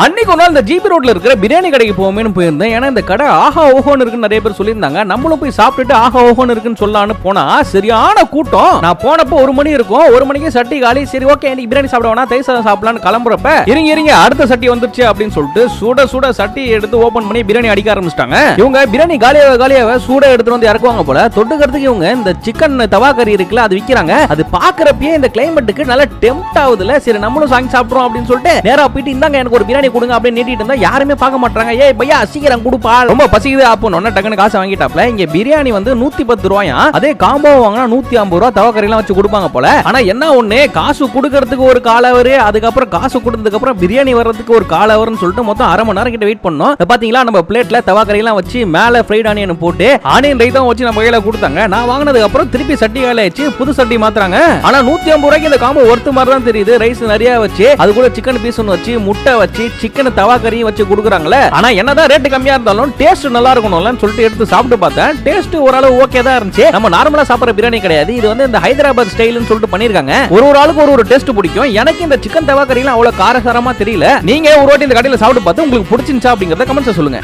அன்னைக்கு ஒரு நாள் இந்த ஜிபி ரோட்ல இருக்கிற பிரியாணி கடைக்கு போவோமேனு போயிருந்தேன். ஏன்னா இந்த கடை ஆஹா ஓஹோன்னு இருக்குன்னு நிறைய பேர் சொல்லியிருந்தாங்க. நம்மளும் போய் சாப்பிட்டுட்டு ஆஹா ஓஹோன்னு இருக்குன்னு சொல்லலான்னு போனா சரியான கூட்டம். நான் போனப்போ ஒரு மணி இருக்கும். ஒரு மணிக்கு சட்டி காலி. சரி ஓகே இன்னைக்கு பிரியாணி சாப்பிட வேணா தயிர் சாதம் சாப்பிடலான்னு கிளம்புறப்ப இருங்க இருங்க அடுத்த சட்டி வந்துருச்சு அப்படின்னு சொல்லிட்டு சுட சுட சட்டி எடுத்து ஓபன் பண்ணி பிரியாணி அடிக்க ஆரம்பிச்சிட்டாங்க. இவங்க பிரியாணி காலியாக காலியாக சூட எடுத்துட்டு வந்து இறக்குவாங்க போல. தொட்டுக்கிறதுக்கு இவங்க இந்த சிக்கன் தவா கறி இருக்குல்ல அது விக்கிறாங்க. அது பாக்குறப்பயே இந்த கிளைமேட்டுக்கு நல்லா டெம்ட் ஆகுதுல சரி நம்மளும் வாங்கி சாப்பிடுறோம் அப்படின்னு சொல்லிட்டு நேரா போயிட்டு இந்தாங்க எனக்கு ஒரு பிரியாணி கொடுங்க அப்படின்னு நீட்டிட்டு இருந்தா யாருமே பார்க்க மாட்டாங்க ஏய் பையா சீக்கிரம் கொடுப்பா. ரொம்ப பசிக்குது அப்போன்னு டக்குனு காசு வாங்கிட்டாப்ல. இங்க பிரியாணி வந்து நூத்தி பத்து ரூபாயா? அதே காம்போ வாங்கினா நூத்தி ஐம்பது ரூபா தவக்கறி எல்லாம் வச்சு கொடுப்பாங்க போல. ஆனா என்ன ஒண்ணு? காசு கொடுக்கறதுக்கு ஒரு காலவரு அதுக்கப்புறம் காசு கொடுத்ததுக்கு அப்புறம் பிரியாணி வர்றதுக்கு ஒரு காலவர்னு சொல்லிட்டு மொத்தம் அரை மணி நேரம் கிட்ட வெயிட் பண்ணோம். பாத்தீங்களா நம்ம பிளேட்ல தவக்கறி எல்லாம் வச்சு மேல ஃப்ரைட் ஆனியன் போட்டு ஆனியன் ரைத்தம் வச்சு நம்ம கையில கொடுத்தாங்க. நான் வாங்கினதுக்கு அப்புறம் திருப்பி சட்டி வேலை வச்சு புது சட்டி மாத்துறாங்க. ஆனா நூத்தி ஐம்பது ரூபாய்க்கு இந்த காம்போ ஒருத்து மாதிரி தான் தெரியுது. ரைஸ் நிறைய வச்சு அது கூட சிக்கன் பீஸ் ஒன்று வச்சு முட்டை வச்சு சிக்கன் தவா கறியும் வச்சு கொடுக்குறாங்களே ஆனா என்னதான் ரேட்டு கம்மியா இருந்தாலும் டேஸ்ட் நல்லா இருக்கணும்லன்னு சொல்லிட்டு எடுத்து சாப்பிட்டு பார்த்தேன். டேஸ்ட் ஓரளவு ஓகே தான் இருந்துச்சு. நம்ம நார்மலா சாப்பிடுற பிரியாணி கிடையாது. இது வந்து இந்த ஹைதராபாத் ஸ்டைல்னு சொல்லிட்டு பண்ணிருக்காங்க ஒரு ஒரு ஆளுக்கு ஒரு ஒரு டேஸ்ட் பிடிக்கும். எனக்கு இந்த சிக்கன் தவா கறிலாம் அவ்வளவு காரசாரமா தெரியல. நீங்க ஒரு வாட்டி இந்த கடையில சாப்பிட்டு பார்த்து உங்களுக்கு பிடிச்சிருந்துச்சா அப்படிங்கறத கமெண்ட்ஸ் சொல்லுங்க.